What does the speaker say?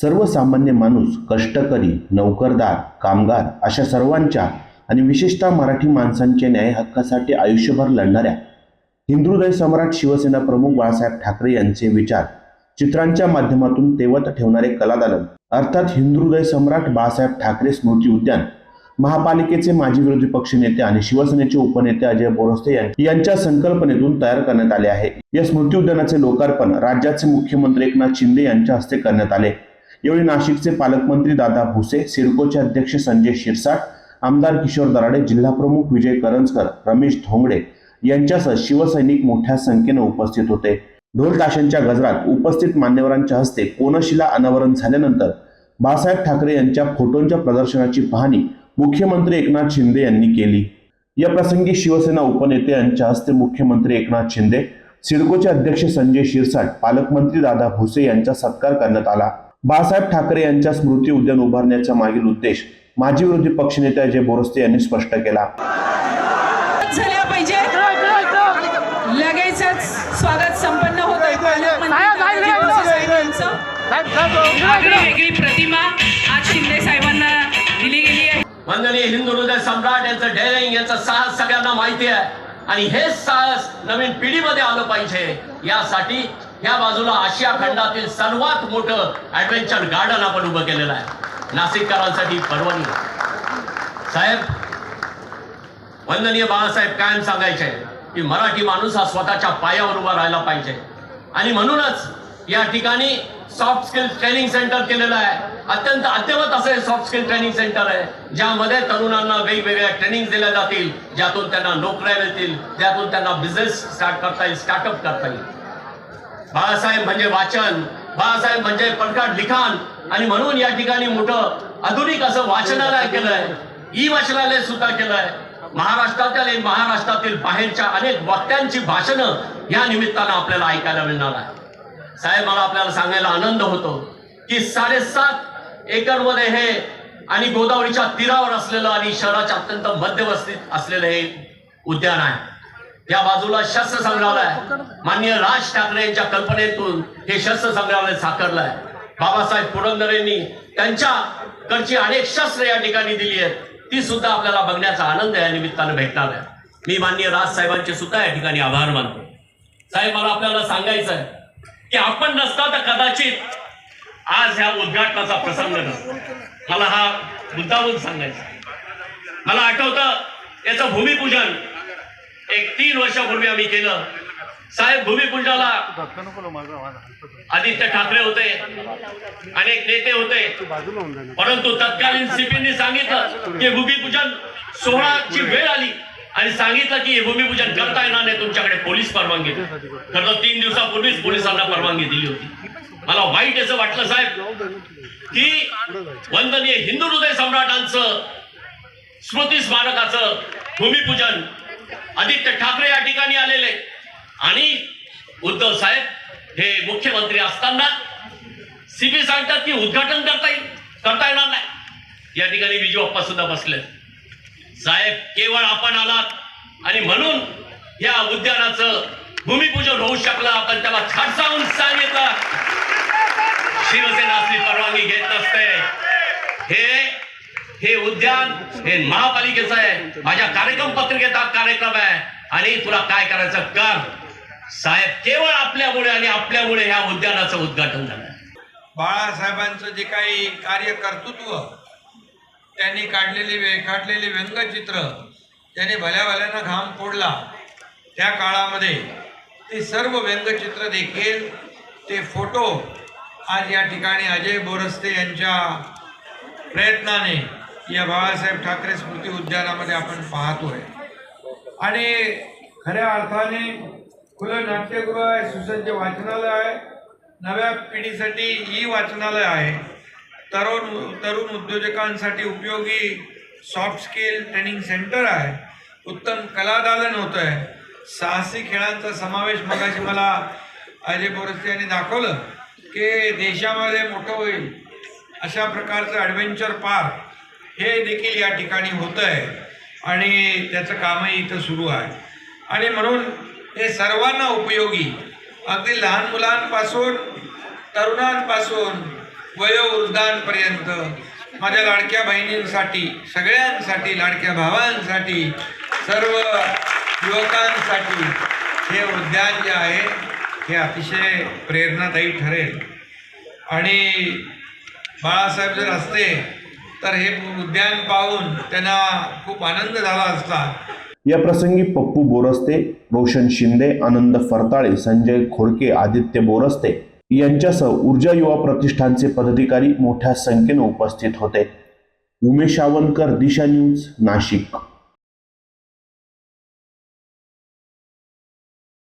सर्वसामान्य माणूस कष्टकरी नोकरदार कामगार अशा सर्वांच्या आणि विशेषतः मराठी माणसांच्या न्याय हक्कासाठी आयुष्यभर लढणाऱ्या हिंदुदय सम्राट शिवसेना प्रमुख बाळासाहेब ठाकरे यांचे विचार चित्रांच्या माध्यमातून तेवत ठेवणारे कलादालन. अर्थात हिंदुदय सम्राट बाळासाहेब ठाकरे स्मृती उद्यान महापालिकेचे माजी विरोधी पक्षनेते आणि शिवसेनेचे उपनेते अजय बोरस्ते यांच्या संकल्पनेतून तयार करण्यात आले आहे. या स्मृती उद्यानाचे लोकार्पण राज्याचे मुख्यमंत्री एकनाथ शिंदे यांच्या हस्ते करण्यात आले. यावेळी नाशिकचे पालकमंत्री दादा भुसे सिडकोचे अध्यक्ष संजय शिरसाट आमदार किशोर दराडे जिल्हाप्रमुख विजय करंजकर रमेश धोंगडे यांच्यासह शिवसैनिक मोठ्या संख्येने उपस्थित होते. ढोल ताशांच्या गजरात उपस्थित मान्यवरांच्या हस्ते कोनशिला अनावरण झाल्यानंतर बाळासाहेब ठाकरे यांच्या फोटोंच्या प्रदर्शनाची पाहणी मुख्यमंत्री एकनाथ शिंदे यांनी केली. या प्रसंगी शिवसेना उपनेते यांच्या हस्ते मुख्यमंत्री एकनाथ शिंदे सिडकोचे अध्यक्ष संजय शिरसाट पालकमंत्री दादा भुसे यांचा सत्कार करण्यात आला. बाळासाहेब ठाकरे यांच्या स्मृती उद्यान उभारण्याचा मागील उद्देश माजी विरोधी पक्षनेते अजय बोरस्ते यांनी स्पष्ट केला. झाल्या पाहिजे. लगेचच स्वागत संपन्न होत वेगळी प्रतिमा आज शिंदे साहेबांना दिली गेली आहे. वंदनीय हिंदू हृदय सम्राट यांचं डेअरिंग यांचं साहस सगळ्यांना माहिती आहे. आणि हेच साहस नवीन पिढीमध्ये आलं पाहिजे. यासाठी या बाजूला आशिया खंडातील सर्वात मोठं ऍडव्हेंचर गार्डन आपण उभं केलेलं आहे. नाशिककरांसाठी परवानगी साहेब वंदनीय बाळासाहेब कायम सांगायचे की मराठी माणूस हा स्वतःच्या पायावर उभा राहायला पाहिजे. आणि म्हणूनच या ठिकाणी सॉफ्ट स्किल ट्रेनिंग सेंटर केलेलं आहे. अत्यंत अद्यवत असं हे सॉफ्ट स्किल ट्रेनिंग सेंटर आहे ज्यामध्ये तरुणांना वेगवेगळ्या ट्रेनिंग दिल्या जातील ज्यातून त्यांना नोकऱ्या मिळतील ज्यातून त्यांना बिझनेस स्टार्ट करता येईल स्टार्टअप करता येईल. बाळासाहेब म्हणजे वाचन बाळासाहेब म्हणजे प्रकट लिखाण. आणि म्हणून या ठिकाणी मोठं आधुनिक असं वाचनालय केलंय. ई वाचनालय सुद्धा केलंय. महाराष्ट्रातील महाराष्ट्रातील बाहेरच्या अनेक वक्त्यांची भाषणं या निमित्तानं आपल्याला ऐकायला मिळणार आहे साहेब मला आपल्याला सांगायला आनंद होतो की साडेसात एकरमध्ये हे आणि गोदावरीच्या तीरावर असलेलं आणि शहराच्या अत्यंत मध्यवस्थित असलेलं हे उद्यान आहे. या बाजूला शस्त्र संग्रहालय. माननीय राज ठाकरे यांच्या कल्पनेतून हे शस्त्र संग्रहालय साकारलं आहे बाबासाहेब पुरंदरेंनी त्यांच्या कडची अनेक शस्त्र या ठिकाणी दिली आहेत. ती सुद्धा आपल्याला बघण्याचा आनंद या निमित्तानं भेटणार आहे. मी माननीय राज साहेबांचे सुद्धा या ठिकाणी आभार मानतो. साहेब मला आपल्याला सांगायचं आहे की आपण नसता तर कदाचित आज ह्या उद्घाटनाचा प्रसंग नसतो. मला हा मुद्दावून सांगायचा. मला आठवतं याचं भूमिपूजन एक तीन वर्षापूर्वी आम्ही केलं. साहेब भूमिपूजनाला आदित्य ठाकरे होते. अनेक नेते होते. परंतु तत्कालीन सीपींनी सांगितलं की भूमिपूजन सोहळाची वेळ आली आणि सांगितलं की हे भूमिपूजन करता येणार नाही तुमच्याकडे पोलीस परवानगी खरं तर तीन दिवसापूर्वीच पोलिसांना परवानगी दिली होती. मला वाईट असं वाटलं साहेब की वंदनीय हिंदू हृदय सम्राटांचं स्मृती स्मारकाचं भूमिपूजन आदित्य ठाकरे या ठिकाणी आलेले आणि उद्धव साहेब हे मुख्यमंत्री असताना सीपी सांगतात की उद्घाटन करता येईल करता येणार नाही. या ठिकाणी विजू अप्पा सुद्धा बसले साहेब केवळ आपण आलात आणि म्हणून या उद्यानाचं भूमिपूजन होऊ शकलं आपण त्याला खडसावून सांगितलं शिवसेना असली परवानगी घेत नसते. हे हे उद्यान हे महापालिकेचं आहे. माझ्या कार्यक्रम पत्रिकेत हा कार्यक्रम आहे. आणि तुला काय करायचं कर. साहेब केवळ आपल्यामुळे आणि आपल्यामुळे ह्या उद्यानाचं उद्घाटन झालं. बाळासाहेबांचं जे काही कार्य कर्तृत्व त्यांनी काढलेली वे काढलेली व्यंगचित्र त्यांनी भल्या भल्यानं घाम फोडला त्या काळामध्ये ते सर्व व्यंगचित्र देखील ते फोटो आज या ठिकाणी अजय बोरस्ते यांच्या प्रयत्नाने या बाळासाहेब ठाकरे स्मृती उद्यानामध्ये आपण पाहतोय. आणि खऱ्या अर्थाने खुलं नाट्यगृह आहे सुसज्ज वाचनालय आहे. नव्या पिढीसाठी ई वाचनालय आहे. तरुण तरुण उद्योजकांसाठी उपयोगी सॉफ्ट स्किल ट्रेनिंग सेंटर आहे. उत्तम कलादालन होतं आहे साहसी खेळांचा समावेश मगाशी मला अजय बोरस्ते यांनी दाखवलं की देशामध्ये मोठं होईल अशा प्रकारचं ॲडव्हेंचर पार्क हे देखील या ठिकाणी होतं आहे आणि त्याचं कामही इथं सुरू आहे. आणि म्हणून हे सर्वांना उपयोगी अगदी लहान मुलांपासून तरुणांपासून वयोवृद्धांपर्यंत माझ्या लाडक्या बहिणींसाठी सगळ्यांसाठी लाडक्या भावांसाठी सर्व युवकांसाठी हे उद्यान जे आहे हे अतिशय प्रेरणादायी ठरेल. आणि बाळासाहेब जर असते तर हे उद्यान पाहून त्यांना खूप आनंद झाला असता. या प्रसंगी पप्पू बोरस्ते रोशन शिंदे आनंद फरताळे संजय खोडके आदित्य बोरस्ते यांच्यासह ऊर्जा युवा प्रतिष्ठानचे पदाधिकारी मोठ्या संख्येने उपस्थित होते. उमेश आवनकर दिशा न्यूज नाशिक.